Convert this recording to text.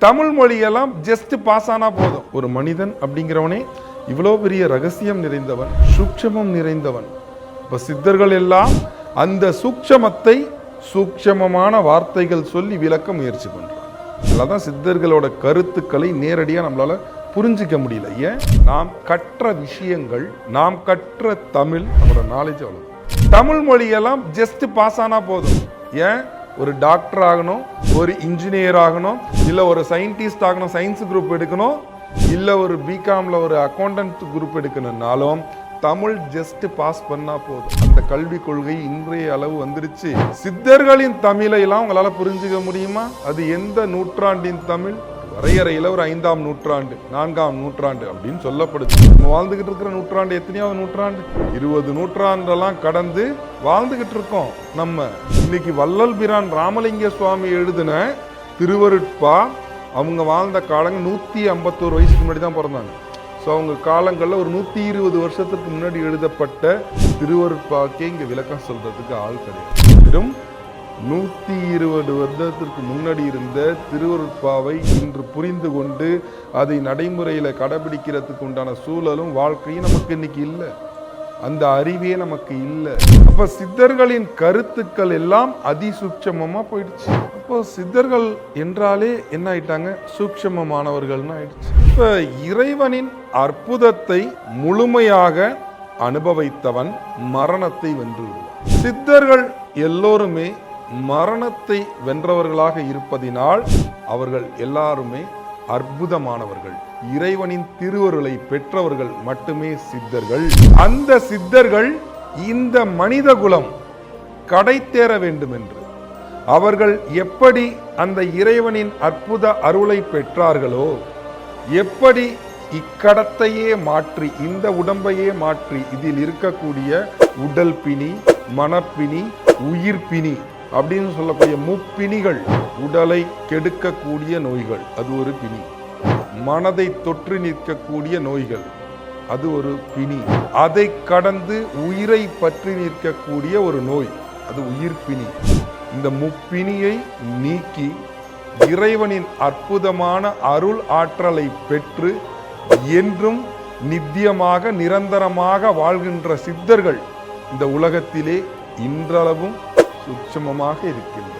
Tamil மொழியெல்லாம் just pass ஆனால் போதும். ஒரு மனிதன் அப்படிங்கிறவனே இவ்வளோ பெரிய ரகசியம் நிறைந்தவன் சூட்சமம் நிறைந்தவன். இப்போ சித்தர்கள் எல்லாம் அந்த சூட்சமத்தை சூட்சமமான வார்த்தைகள் சொல்லி விளக்க முயற்சி பண்றாங்க. தான் சித்தர்களோட கருத்துக்களை நேரடியாக நம்மளால் புரிஞ்சிக்க முடியல. ஏன்? நாம் கற்ற விஷயங்கள் நாம் கற்ற தமிழ் நம்மளோட நாலேஜ் அவ்வளோ தமிழ் மொழியெல்லாம் ஜஸ்ட் பாஸ் ஆனால் போதும். ஏன்? ஒரு டாக்டர் ஆகணும் ஒரு இன்ஜினியர் ஆகணும் இல்லை ஒரு சயின்டிஸ்ட் ஆகணும் சயின்ஸ் குரூப் எடுக்கணும் இல்லை ஒரு பிகாமில் ஒரு அக்கௌண்டன்ட் குரூப் எடுக்கணும்னாலும் தமிழ் ஜஸ்ட் பாஸ் பண்ணா போதும். அந்த கல்விக் கொள்கை இன்றைய அளவு வந்துருச்சு. சித்தர்களின் தமிழை எல்லாம் உங்களால புரிஞ்சுக்க முடியுமா? அது எந்த நூற்றாண்டின் தமிழ்? வரையறையில் ஒரு ஐந்தாம் நூற்றாண்டு நான்காம் நூற்றாண்டு அப்படின்னு சொல்லப்படுது. நம்ம வாழ்ந்துகிட்டு இருக்கிற நூற்றாண்டு எத்தனையாவது நூற்றாண்டு? இருபது நூற்றாண்டெல்லாம் கடந்து வாழ்ந்துகிட்டு இருக்கோம். நம்ம இன்னைக்கு வள்ளல் பிரான் ராமலிங்க சுவாமி எழுதின திருவருட்பா அவங்க வாழ்ந்த காலங்கள் நூற்றி ஐம்பத்தோரு வயசுக்கு முன்னாடி தான் பிறந்தாங்க. ஸோ அவங்க காலங்களில் ஒரு நூற்றி இருபது வருஷத்துக்கு முன்னாடி எழுதப்பட்ட திருவருட்பாக்கே இங்கே விளக்கம் சொல்கிறதுக்கு ஆள் கிடையாது. வெறும் நூற்றி இருபது வருடத்திற்கு முன்னாடி இருந்த திருவருட்பாவை இன்று புரிந்து கொண்டு அதை நடைமுறையில் கடைபிடிக்கிறதுக்கு உண்டான சூழலும் வாழ்க்கையும் நமக்கு இன்னைக்கு இல்லை. அந்த அறிவே நமக்கு இல்லை. அப்போ சித்தர்களின் கருத்துக்கள் எல்லாம் அதிசூட்சமமா போயிடுச்சு. அப்போ சித்தர்கள் என்றாலே என்ன ஆயிட்டாங்க? சூட்சமமானவர்கள்னு ஆயிடுச்சு. இப்போ இறைவனின் அற்புதத்தை முழுமையாக அனுபவித்தவன் மரணத்தை வென்று சித்தர்கள் எல்லோருமே மரணத்தை வென்றவர்களாக இருப்பதினால் அவர்கள் எல்லாருமே அற்புதமானவர்கள். இறைவனின் திருவருளை பெற்றவர்கள் மட்டுமே சித்தர்கள். அந்த சித்தர்கள் இந்த மனித குலம் கடை தேர வேண்டும் என்று அவர்கள் எப்படி அந்த இறைவனின் அற்புத அருளை பெற்றார்களோ எப்படி இக்கடத்தையே மாற்றி இந்த உடம்பையே மாற்றி இதில் இருக்கக்கூடிய உடல் பிணி மனப்பிணி உயிர் அப்படின்னு சொல்லக்கூடிய முப்பிணிகள் உடலை கெடுக்கக்கூடிய நோய்கள் அது ஒரு பிணி. மனதை தொற்று நிற்கக்கூடிய நோய்கள் அது ஒரு பிணி. அதை கடந்து உயிரை பற்றி நிற்கக்கூடிய ஒரு நோய் அது உயிர் பிணி. இந்த முப்பிணியை நீக்கி இறைவனின் அற்புதமான அருள் ஆற்றலை பெற்று என்றும் நித்தியமாக நிரந்தரமாக வாழ்கின்ற சித்தர்கள் இந்த உலகத்திலே இன்றளவும் உச்சமமாக இருக்கிறது